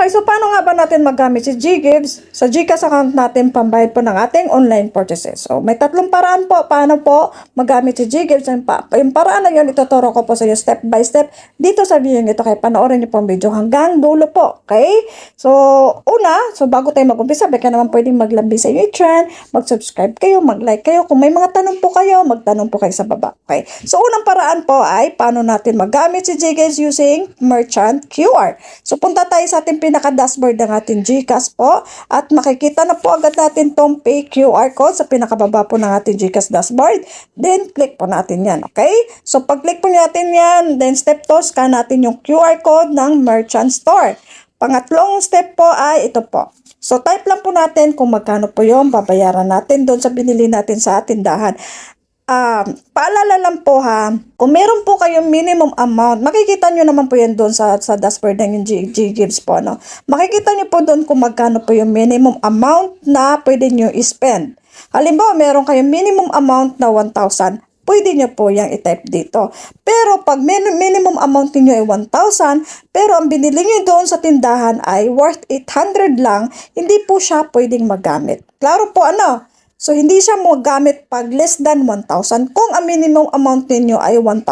Okay, so paano nga ba natin magamit si Ggives sa Gcash account natin pambayad po ng ating online purchases? So, may tatlong paraan po paano po magamit si Ggives. Yung, pa, yung paraan na yun, ituturo ko po sa inyo step by step dito sa video nito. Kaya panoorin niyo po ang video hanggang dulo po. Okay? So, una, so bago tayo mag-umpisa, baka naman pwedeng maglambi sa inyo chan, mag-subscribe kayo, mag-like kayo. Kung may mga tanong po kayo, magtanong po kayo sa baba. Okay? So, unang paraan po ay paano natin magamit si Ggives using merchant QR. So, punta tayo sa ating pinaka-dashboard ng ating GCash po at makikita na po agad natin tong pay QR code sa pinakababa po ng ating GCash dashboard. Then, click po natin yan. Okay? So, pag-click po natin yan, then step 2, scan natin yung QR code ng merchant store. Pangatlong step po ay ito po. So, type lang po natin kung magkano po yung babayaran natin doon sa binili natin sa tindahan. Um, paalala lang po ha, kung meron po kayong minimum amount, makikita nyo naman po yan doon sa, sa dashboard ng yung G, G-Gives po. No? Makikita nyo po doon kung magkano po yung minimum amount na pwede nyo i-spend. Halimbawa, meron kayong minimum amount na 1,000, pwede nyo po yung i-type dito. Pero pag min- minimum amount niyo ay 1,000, pero ang binili nyo doon sa tindahan ay worth 800 lang, hindi po siya pwedeng magamit. Klaro po ano? So, hindi siya magamit pag less than 1,000 kung ang minimum amount ninyo ay 1,000.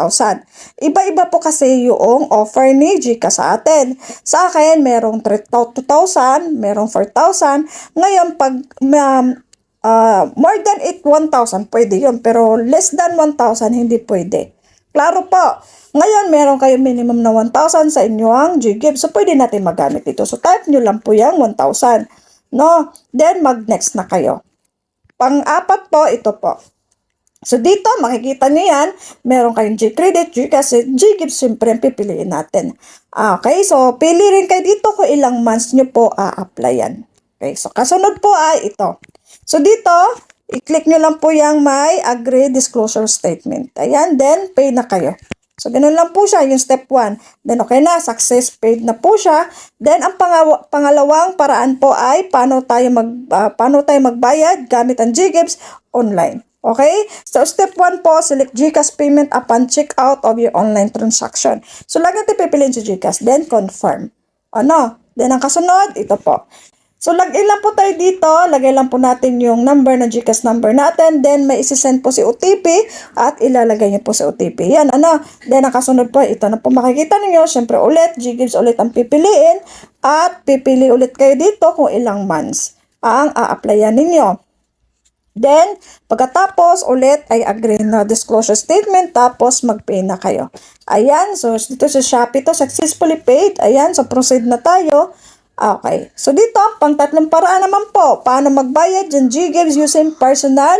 Iba-iba po kasi yung offer ni Gcash sa atin. Sa akin, merong 2,000, merong 4,000. Ngayon, pag um, uh, more than 8, 1,000, pwede yun. Pero less than 1,000, hindi pwede. Klaro po. Ngayon, meron kayo minimum na 1,000 sa inyong GGive. So, pwede natin magamit ito. So, type nyo lang po yung 1,000. No? Then, mag-next na kayo. Pang-apat po, ito po. So, dito, makikita nyo yan, meron kayong G-Credit, G-Cash, G-Gift, siyempre, ang pipiliin natin. Okay, so, pili rin kayo dito kung ilang months nyo po a-applyan. Okay, so, kasunod po ay ito. So, dito, i-click nyo lang po yung may agree disclosure statement. Ayan, then, pay na kayo. So, ganun lang po siya, yung step 1. Then, okay na, success paid na po siya. Then, ang pangalawang paraan po ay paano tayo, mag, ah, paano tayo magbayad gamit ang GGives online. Okay? So, step 1 po, select GCash payment upon checkout of your online transaction. So, lagi natin pipiliin si GCash, then confirm. Ano? Then, ang kasunod, ito po. So, login lang po tayo dito. Lagay lang po natin yung number na GCash number natin. Then, may isi-send po si OTP at ilalagay niyo po sa OTP. Yan, ano. Then, ang kasunod po, ito na po makikita niyo Siyempre, ulit, GGives ulit ang pipiliin. At pipili ulit kayo dito kung ilang months ang a-applyan ninyo. Then, pagkatapos, ulit ay agree na disclosure statement, tapos mag-pay na kayo. Ayan, so dito sa Shopee to, successfully paid. Ayan, so proceed na tayo. Okay. So dito, pang tatlong paraan naman po, paano magbayad dyan G-Gives using personal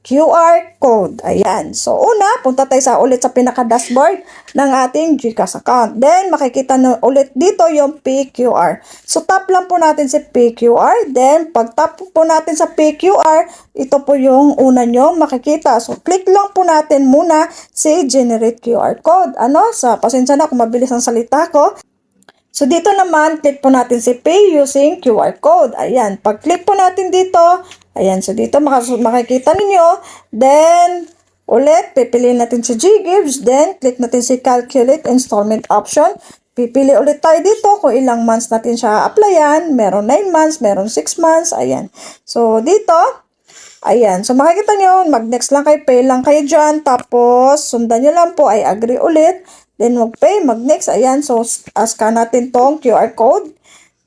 QR code. Ayan. So una, punta tayo sa ulit sa pinaka-dashboard ng ating GCash account. Then, makikita na ulit dito yung PQR. So tap lang po natin si PQR. Then, pag tap po natin sa PQR, ito po yung una nyo makikita. So, click lang po natin muna si Generate QR Code. Ano? Sa pasensya na kung mabilis ang salita ko. So, dito naman, click po natin si Pay using QR code. Ayan. Pag-click po natin dito, ayan. So, dito makikita ninyo. Then, ulit, pipiliin natin si Ggives. Then, click natin si Calculate Installment Option. Pipili ulit tayo dito kung ilang months natin siya applyan. Meron 9 months, meron 6 months. Ayan. So, dito, Ayan. So, makikita nyo, mag-next lang kayo, pay lang kayo dyan. Tapos, sundan nyo lang po ay agree ulit. Then, mag-pay, mag-next. Ayan. So, scan natin tong QR code.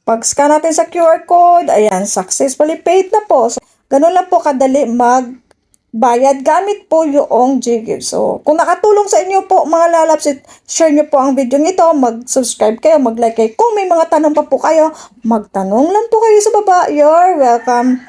Pag scan natin sa QR code, ayan, successfully paid na po. So, ganun lang po kadali mag bayad gamit po yung GGive. So, kung nakatulong sa inyo po mga lalabs, share nyo po ang video nito, mag-subscribe kayo, mag-like kayo. Kung may mga tanong pa po kayo, magtanong lang po kayo sa baba. You're welcome.